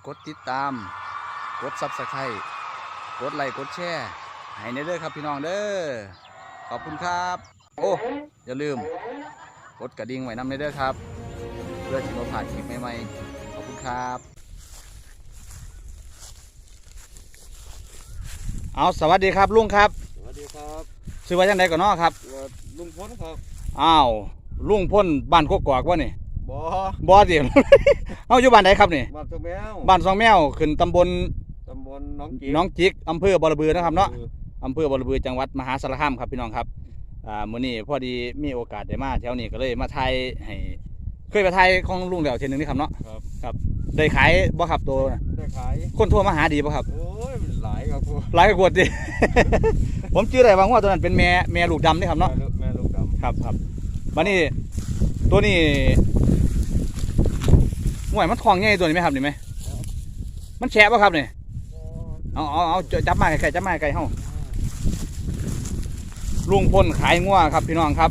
ฝากกดติดตาม กดซับสไครต์กดไลค์กดแชร์ให้ในเด้อครับพี่น้องเด้อขอบคุณครับ โอ้อย่าลืม กดกระดิ่งไว้นำในเด้อครับ เพื่อที่เราผ่านคลิปใหม่ๆขอบคุณครับ เอาสวัสดีครับลุงครับสวัสดีครับซื้อไว้จังไดก่อนเนาะครับเอ่อลุงพลครับอ้าวลุงพ่นบ้านโคกกอกวะนี่ บอบ่สิเอาอยู่บ้านไหนครับนี่บ้านตัวแมวบ้านสองแมวขึ้นตำบลตำบลหน้องจีหน้องจิกอำเภอบอระบือนะครับเนาะอำเภอบอระบือจังหวัดมหาสารคามครับพี่น้องครับอ่ามื้อนี้พอดีมีโอกาสได้มาแถวนี้ก็เลยมาถ่ายให้เคยไปถ่ายของลุงแล้วเทีนึงนี่ครับเนาะครับครับได้ขายบ่ครับตัวน่ะได้ขายคนโทั่วมาหาดีบ่ครับโอ้ยหลายครับพวกหลายกว่าดิ ผมชื่อได้ว่าว่าตัวนั้นเป็นแม่แม่ลูกดำนี่ครับเนาะแม่ลูกแม่ลูกดำครับครับบัดนี้ตัวนี้ ห่วยมันทองใหญ่ตัวนี้ไหมครับนี่ไหมมันแฉะป่ะครับนี่เอาเอาเอาจับมาไก่จับมาไก่เฮาลุงพลขายงัวครับพี่น้องครับ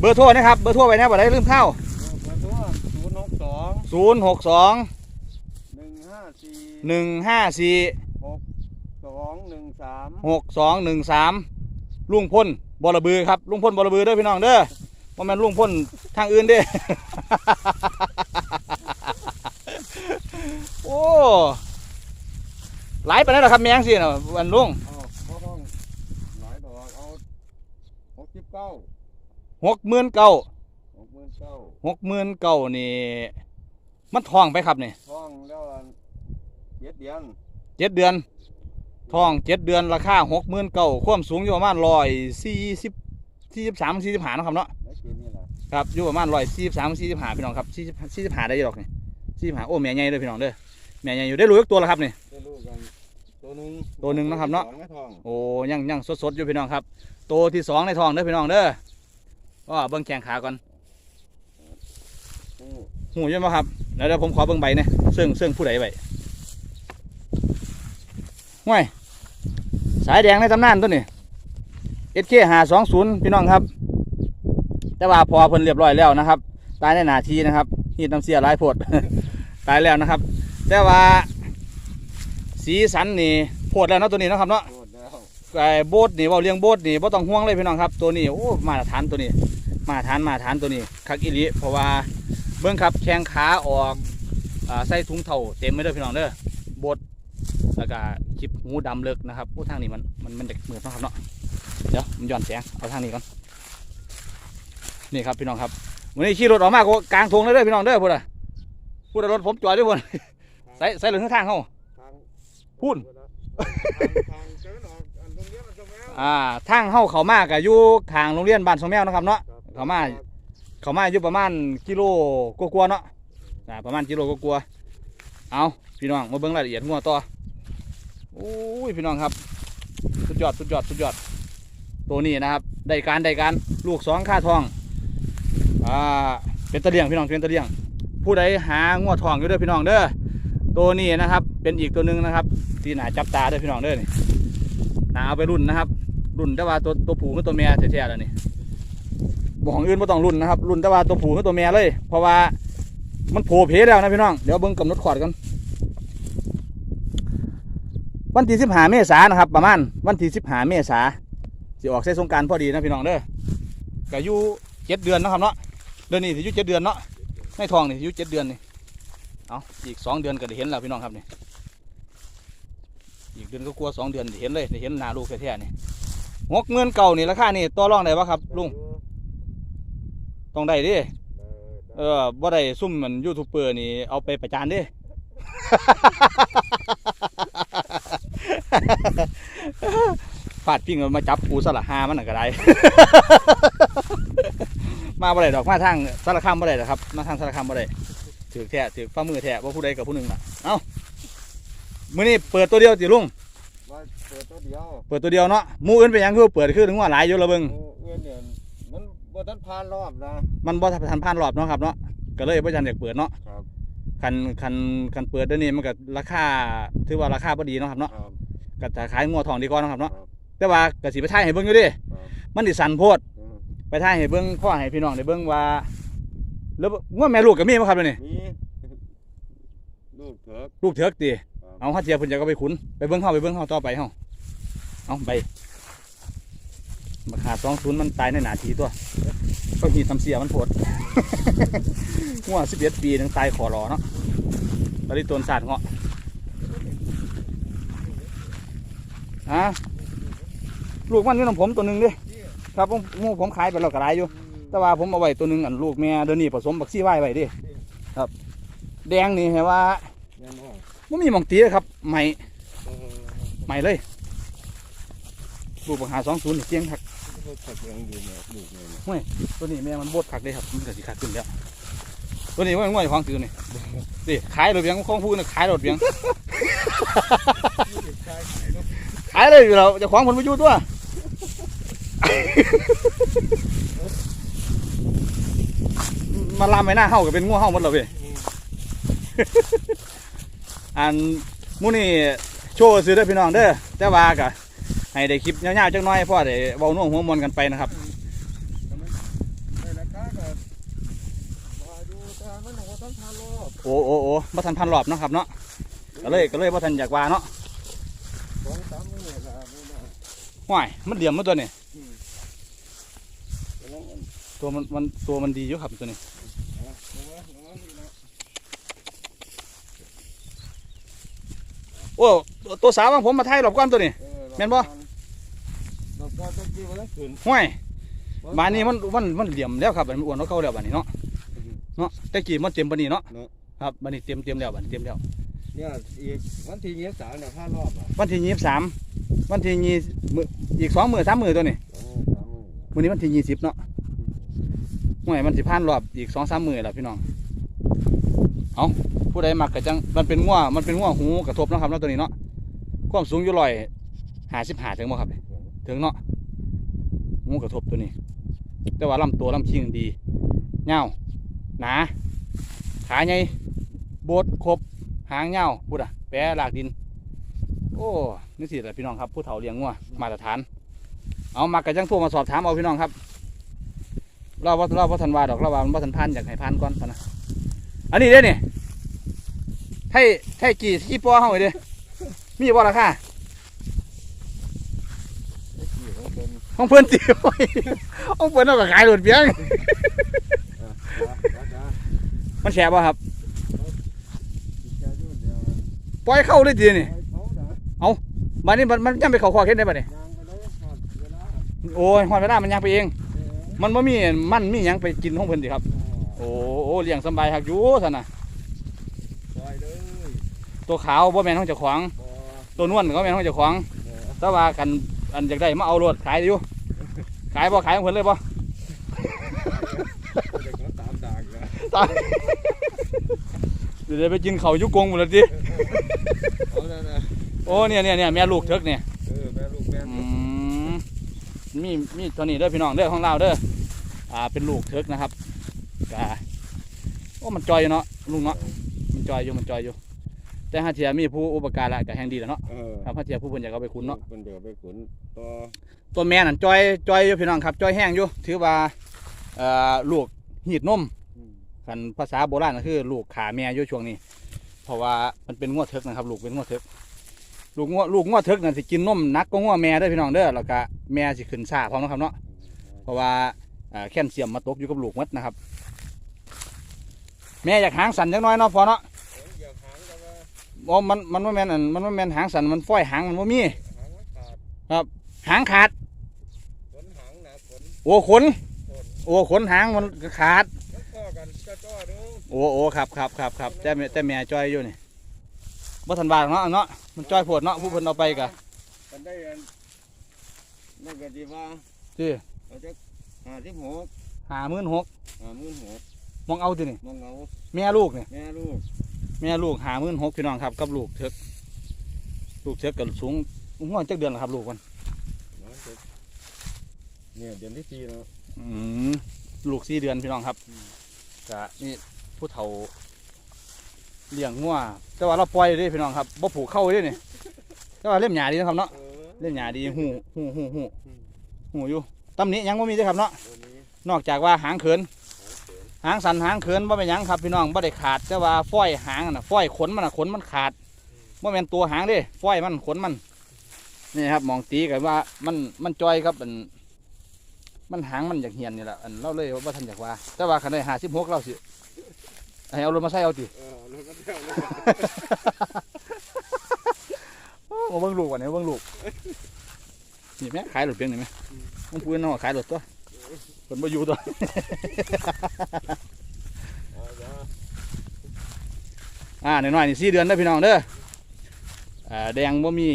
เบอร์โทรนะครับ เบอร์โทรไว้นะบ่ได้ลืมเข้าเบอร์โทรศูนย์หกสองศูนย์หกสองหนึ่งห้าสี่หนึ่งห้าสี่หกสองหนึ่งสามหกสองหนึ่งสามลุงพลบอระบือครับลุงพลบอระบือเด้อพี่น้องเด้อว่าแมันลุงพลทางอื่นเด้โอ้ หลายไปแล้วครับแมงสิเนาะวันลุงเอาพ่อห้องหลายดอกเอาหกสิบเก้าหกหมื่นเก้าหกหมื่นเก้าหกหมื่นเก้านี่ มันทองไปครับนี่ท้องแล้วอันเจ็ดเดือนเจ็ดเดือนทองเจ็ดเดือนราคาหกหมื่นเก้าความสูงอยู่ประมาณร้อยสี่สิบสี่สิบสามสี่สิบห้านาะครับเนาะแล้วกินนี่แหละครับอยู่ประมาณร้อยสี่สิบสามสี่สิบห้าพี่น้องครับสี่สิบสี่สิบห้าได้อยี่หรอกนี่สี่สิบห้าโอ้แม่ใหญ่เลยพี่น้องเด้อ แม่ใหญ่อยู่ได้รู้อีกตัวแล้วครับนี่ ได้ลูกกันตัวหนึ่งตัวหนึ่งนะครับเนาะ สองในท้องโอ้ยังยังสดๆอยู่พี่น้องครับตัวที่สองในท้องเด้อพี่น้องเด้อก็เบิ้งแข้งขาก่อนอืมหูใช่ไหมครับแล้วเดี๋ยวผมขอเบิ้งใบเนี่ยซึ่งซึ่งผู้ใดใบห่วยสายแดงในตำนานตัวนี้เอสเคหาสองศูนย์พี่น้องครับ แต่ว่าพอเพิ่นเรียบร้อยแล้วนะครับ ตายในหนาทีนะครับฮีดน้ำเสียหลายโพด ตายแล้วนะครับ แต่ว่าสีสันนี่โพดแล้วเนาะตัวนี้เนาะครับเนาะโคตรแล้วไอ้โบสนี่เว่าเลี้ยงโบสนี่บ่ต้องห่วงเลยพี่น้องครับ ตัวนี้โอ้มาตรฐานตัวนี้ มาตรฐานมาตรฐานตัวนี้คักอีหลีเพราะว่าเบิ่งครับแข้งขาออกอ่าใส่ถุงเท่าเต็มไปด้วยพี่น้องเด้อโบสแล้วก็คลิปหูดำเลิกนะครับโอ้ทางนี้มันมันมันจะเหมือนเนาะครับเนาะเดี๋ยวผมย้อนแสงเอาทางนี้ก่อนนี่ครับพี่น้องครับวันนี้ขี่รถออกมาก็กลางทงเลยเด้อพี่น้องเด้อพูดอะพูดอะรถผมจอดด้วยพุ่น ใส่ใส่เหลืองทางเขาทางพูดทางทางเจ้าหน้าอันตรงเนี้ยมันตรงแล้วอ่าทางเข้าเขามากกับอยู่ทางโรงเรียนบ้านสองแมวนะครับเนาะครับเข้ามาเขามาอยู่ประมาณกิโลกว่าๆเนาะอ่าประมาณกิโลกว่าๆเอาพี่น้องมาเบิ่งรายละเอียดงัวต่อโอ้ยพี่น้องครับ สุดยอดสุดยอดสุดยอด ตัวนี้นะครับได้การได้การลูกสองค่าทองอ่าเป็นตะเลียงพี่น้องเป็นตะเลียง ผู้ใดหางัวทองอยู่เด้อพี่น้องเด้อ ตัวนี้นะครับ เป็นอีกตัวหนึ่งนะครับที่น่าจับตาด้อพี่น้องเด้อนี่หนาเอาไปรุ่นนะครับ รุ่นแต่ว่าตัวตัวผู้กับตัวเมียแท้ๆแล้วนี่บอกของอื่นไม่ต้องรุ่นนะครับ รุ่นแต่ว่าตัวผู้กับตัวเมียเลย เพราะว่ามันโผล่เพแล้วนะพี่น้อง เดี๋ยวเบิ่งกำหนดขอดกันวันที่สิบหาเมษายนนะครับ ประมาณวันที่สิบหาเมษาสิออกเส้นสงการพอดีนะพี่น้องเด้อก็อยู่เจ็ดเดือนนะครับเนาะเดือนนี้สิอยู่เจ็ดเดือนเนาะในทองนี่อยู่เจ็ดเดือนนี่ เอาอีกสองเดือนก็ได้เห็นแล้วพี่น้องครับนี่อีกเดือนก็กลัวสองเดือนได้เห็นเลยได้เห็นหนาลูกแท้ๆนี่งกเงินเก่านี่ราคานี่ต่อรองได้ปะครับลุงต้องได้ดิเออบ่ได้ซุ่มเหมือนยูทูบเบอร์นี่เอาไปประจานดิฟาดพิงมาจับปูสละหามันน่ะก็ได้ มาบ่ได้ดอกมาทางสารคามบ่ได้ดอครับ มาทางสารคามบ่ได้ ถือแท้ถือฝ่ามือแท้ว่าผู้ใดกับผู้หนึ่งล่ะเอ้ามื้อนี้เปิดตัวเดียวติลุงว่าเปิดตัวเดียวเปิดตัวเดียวเนาะหมู่อื่นเป็นหยังคือเปิดคือถึงว่าหลายอยู่ละเบิ่งโอ้เอื้อนเนี่ยมันบ่ทันผ่านรอบนะมันบ่ทันผ่านรอบเนาะครับเนาะก็เลยบ่ทันอยากเปิดเนาะครับคันคันคันเปิดเดี๋ยวนี้มันก็ราคาถือว่าราคาบ่ดีเนาะครับเนาะครับก็จะขายงัวทองดีกว่าเนาะครับเนาะครับแต่ว่าก็สิไปถ่ายให้เบิ่งอยู่เดิครับมันสิสั่นโพดอืมไปถ่ายให้เบิ่งพ่อให้พี่น้องได้เบิ่งว่า แล้วงัวแม่ลูกก็มีบ่ครับเดี๋ยวนี้มีลูกเถิก ลูกเถิกตีครับ เอาฮัทเจียเพิ่นจะก็ไปขุนไปเบิ้งเฮาไปเบิ้งเฮาต่อไปเฮาเอาไปมาขาสองศูนย์มันตายในหนาทีตัวก็หีทำเสียมันโผดหัวสิบเอ็ดปีนึงตายขอรอเนาะตอนนี้ตัวสาดเงาะฮะลูกมันอยู่น้ำผมตัวหนึ่งดิครับผมหมู่ผมขายไปแล้วก็ได้อยู่ แต่ว่าผมเอาไว้ตัวหนึ่งอันลูกแม่เดี๋ยวนี้ผสมบักซี่ไว้ไว้ดิครับ แดงนี่เห็นว่าไม่มีหมองตีครับใหม่ใหม่เลยลูกบักหาสองศูนย์เจียงคักหักยังอยู่เนี่ยลูกเนี่ยตัวนี้แม่มันบดคักเลยครับมันก็สิคักขึ้นแล้วตัวนี้ว่าง่วยของซื้อนี่ดิขายรถเบียงของพูดนะขายรถเบียงขายเลยอยู่แล้วจะของผลประโยชน์ตัว มาลามไปหน้าเฮาก็เป็นงัวเฮาหมดแล้วเว้ยอันหมู่นี่โชว์ซื้อเด้อพี่น้องเด้อแต่ว่าก็ให้ได้คลิปยาวๆจักหน่อยเพราะได้เว้าน่วงหัวมวนกันไปนะครับในราคาก็ว่าดูแต่มันหัวต้นทานรอบโอ้โอ้โอ้บ่ทันพันรอบเนาะครับเนาะก็เลยก็เลยบ่ทันอยากว่าเนาะสองสามมื้อก็ไม่ได้ห้วยมันเหลี่ยมมาตัวนี้แต่ว่ามันตัวมันมันตัวมันดีอยู่ครับตัวนี้ อะเอาไว้เอาไว้นี่นะ โอ้ตัวตัวสาวของผมมาไทยรอบก่อนตัวนี้เออแม่นบ่เราก็ต้องกินวันละคืนห้วยบานนี้มันมันมันเหลี่ยมแล้วครับมันอ้วนกว่าเก่าแล้วบานนี้เนาะเนาะแต่กี้มันเต็มปานนี้เนาะครับบานนี้เต็มเต็มแล้วบานนี้เต็มแล้วเนี่ยอีกวันที่ยี่สิบสามเนี่ยห้ารอบอะวันที่ยี่สิบสามวันที่ยี่มืออีกสองมือสามมือตัวนี้โอ้สามมื้อวันนี้วันที่ยี่สิบเนาะห่วยมันสิผ่านรอบอีกสองสามมือแล้วพี่น้องเอา ผู้ใดมักกะจังมันเป็นง่วมันเป็นง่วหูกระทบนะครับเนาะตัวนี้เนาะความสูงอยู่ร้อยห้าสิบห้าถึงบ่ครับถึงเนาะงูกระทบตัวนี้ แต่ว่าลำตัวลำชิงดีเงาหนาขาใหญ่โบดครบหางเงาวบุดอะแปรลากดิน โอ้นี่สิแหละพี่น้องครับ ผู้เฒ่าเลี้ยงงัวมาตรฐาน เอามากระจังทั่วมาสอบถามเอาพี่น้องครับเราว่าเราว่าทันวาดอกเราว่ามันว่าทันพันอยากให้พันก่อนนะอันนี้เด้เนี่ย ให้ให้กี่ที่ป้อเฮาไว้เด้มีบ่ราคาไอ้กี่ของเป็นห้องเพื่อนตีไว้ห้องเพื่อนเอาไปขายรถเบียงอะจ้าจ้ามันแฉบ่ครับแค่ยุ่นเดียวปล่อยเข้าเลยทีนี่ไอ้เขาน่ะบัดนี้มันมันยังไปเขาคอเข็นได้บัดนี้ยางไปเลยหอดเวลาโอ้ยหอดเวลามันยังไปเองเออมันบ่มีมันมีหยังไปกินห้องเพิ่นสิครับ โอ้โอ้เลี้ยงสำบายครับอยู่ซั่นน่ะปล่อยเลย ตัวขาวบ่แม่นห้องเจ้าของบ่ตัวนวลก็แม่นห้องเจ้าของเออแต่ว่ากันอันอยากได้มาเอารถขายอยู่ ขายบ่ขายของเพิ่นเลยบ่เด็กมันตามด่างนะตายเดี๋ยวได้ไปกินข้าวอยู่กงหมดแล้วติเอาแล้วนะโอ้เนี่ยเนี่ยเนี่ยแม่ลูกเถิกเนี่ยเออแม่ลูกแม่อืมมีมีตัวนี้เด้อพี่น้องเด้อของเราเด้ออ่าเป็นลูกเทิกนะครับกาโอ้มันจอยอยู่เนาะลุงเนาะมันจอยอยู่มันจอยอยู่ แต่ถ้าเทียมีผู้อุปการะก็แห่งดีแหล้วเนาะเออครับถ้าเทียผู้เพิ่นอยากเอาไปขุนเนาะคนเดียวไปขุนต่อตัวแม่นั่นจอยจอยอยู่พี่น้องครับจอยแห้งอยู่ถือว่าเอ่อลูกหีดนมอืมคันภาษาโบราณก็คือ ลูกขาแม่อยู่ช่วงนี้ เพราะว่ามันเป็นงวดเทิกนะครับ ลูกเป็นงวดเทิกลูกงวดลูกงวดเทิกนั่นสิกินนมหนักก็งวดแม่เด้อพี่น้องเด้อแล้วก็แม่สิขึ้นซ่าพร้อมนะครับเนาะ เพราะว่าอ่าแคลเซียมมาตกอยู่กับลูกมัดนะครับ แม่อยากหางสันจังน้อยเนาะพอเนาะ อ๋อมันมันว่าแม่นอันมันว่าแม่นหางสันมันฝ้อยหางมันว่ามีหางมันขาดหางขาดขนหางหนาขนโอ้ขนขนโอ้ขนหางมันก็ขาด มันก็กันก็จ้อเด้อโอ้โอ้ครับครับครับครับแต่แม่แต่แม่จ้อยอยู่นี่บ่ทันบาดเนาะเนาะมันจ้อยโพดเนาะผู้เพิ่นเอาไปกะมันได้อันนั่นก็ดีว่าที่เอาจะห้าสิบหกห้าหมื่นหกห้าหมื่นหกมองเอาตินี่มองเงาแม่ลูกนี่แม่ลูก แม่ลูกห้าหมื่นหกพี่น้องครับกับลูกเถกลูกเถกกับสูงหัวจักเดือนแล้วครับลูกมันน้อยสุดเนี่ยเดือนที่สี่แล้วอืมลูกสี่เดือนพี่น้องครับกะนี่ผู้เฒ่าเลี้ยงงัวแต่ว่าเราปล่อยเด้พี่น้องครับบ่ผูกเข้าเด้นี่แต่ว่าเล่มหยาดีนะครับเนาะเออเล่มหยาดีหูหูหูหูอืมหูอยู่ตำหนี้ยังบ่มีเด้อครับเนาะตัวนี้นอกจากว่าหางเขิน หางสันหางเขินว่าเป็นยังครับพี่น้องบ่ได้ขาดแต่ว่าฝ้อยหางน่ะฝ้อยขนมันน่ะขนมันขาดว่าเป็นตัวหางเด้ฝ้อยมันขนมันนี่ครับมองตีกันว่ามันมันจอยครับมันมันหางมันอยากเหียนนี่แหละอันเราเลยว่าท่านอยากว่า แต่ว่าคันได้หาสิบหกเราสิให้เอารถมาใส่เอาติเออเที่ยวเลยมาเบิ่งลูกก่อนเนี่ยเบิ่งลูกนี่แม่ขายรถเพียงนี่ไหมมึงพูดน้องขายรถตัว คนมาอยู่ตัวอ่าหน่อยๆนี่สี่เดือนเด้พี่น้องเด้ออ่าแดงบ่มี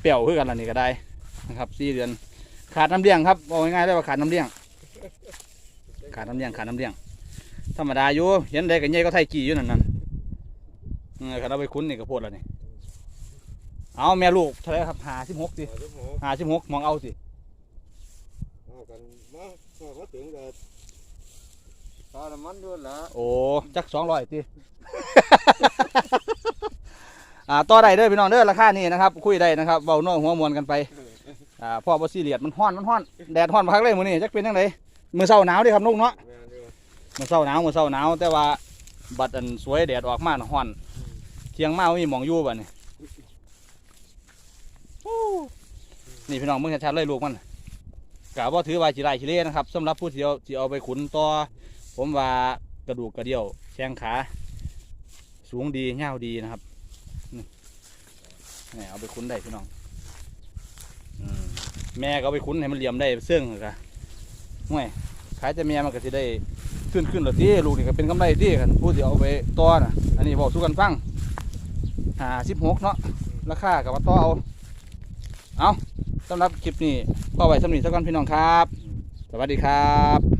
เปรี้ยวคือกันล่ะนี่ก็ได้นะครับสี่เดือน ขาดน้ำเลี้ยงครับบอกง่ายๆเลยว่าขาดน้ำเลี้ยง ขาดน้ำเลี้ยงขาดน้ำเลี้ยง ธรรมดาอยู่เห็นได้ก็ใหญ่ก็ไทยกี่อยู่นั่นนั่นเออคันเอาไปคุ้นนี่ก็โพดแล้วนี่เอาแม่ลูกเท่าไหรครับหาสิบหกสิหาสิบหกมองเอาสิ กันมาพอมาถึงก็ตาน้ำมันด้วยละโอ้จักสองร้อยติอ่าต่อได้เด้อพี่น้องเด้อราคานี้นะครับ คุยได้นะครับเบาโน้หัวมวนกันไป อ่าพ่อบ่ซีเรียสมันฮ้อนมันฮ้อนแดดฮ้อนพักเลยมื้อนี้จักเป็นจังไดมื้อเช้าหนาวเด้ครับนุกเนาะแม่นอยู่มื้อเช้าหนาวมื้อเช้าหนาวแต่ว่าบัดอันสวยแดดออกมาน่ะฮ้อนเที่ยงมาบ่มีหมองอยู่บัดนี้โอ้นี่พี่น้องมึงชัดๆเลยลูกมัน กะบ่ถือว่าสิไล่สิเล่นะครับสำหรับผู้ที่เอาที่เอาไปขุนต่อผมว่ากระดูกกระเดี่ยวแข้งขา สูงดียาดีนะครับนี่เอาไปขุนได้พี่น้องแม่ก็เอาไปขุนให้มันเหลี่ยมได้เสื่องกะห่วยขายแต่แม่มันก็สิได้ขึ้นขึ้นหรอที่ลูกนี่ก็เป็นกำไรที่กันผู้ที่เอาไปต่อน่ะอันนี้บอกสู้กันฟังหาสิบหกเนาะราคากับว่าต่อเอาเอาสำหรับคลิปนี้ ขอไว้สำนีสักก่อนพี่น้องครับ สวัสดีครับ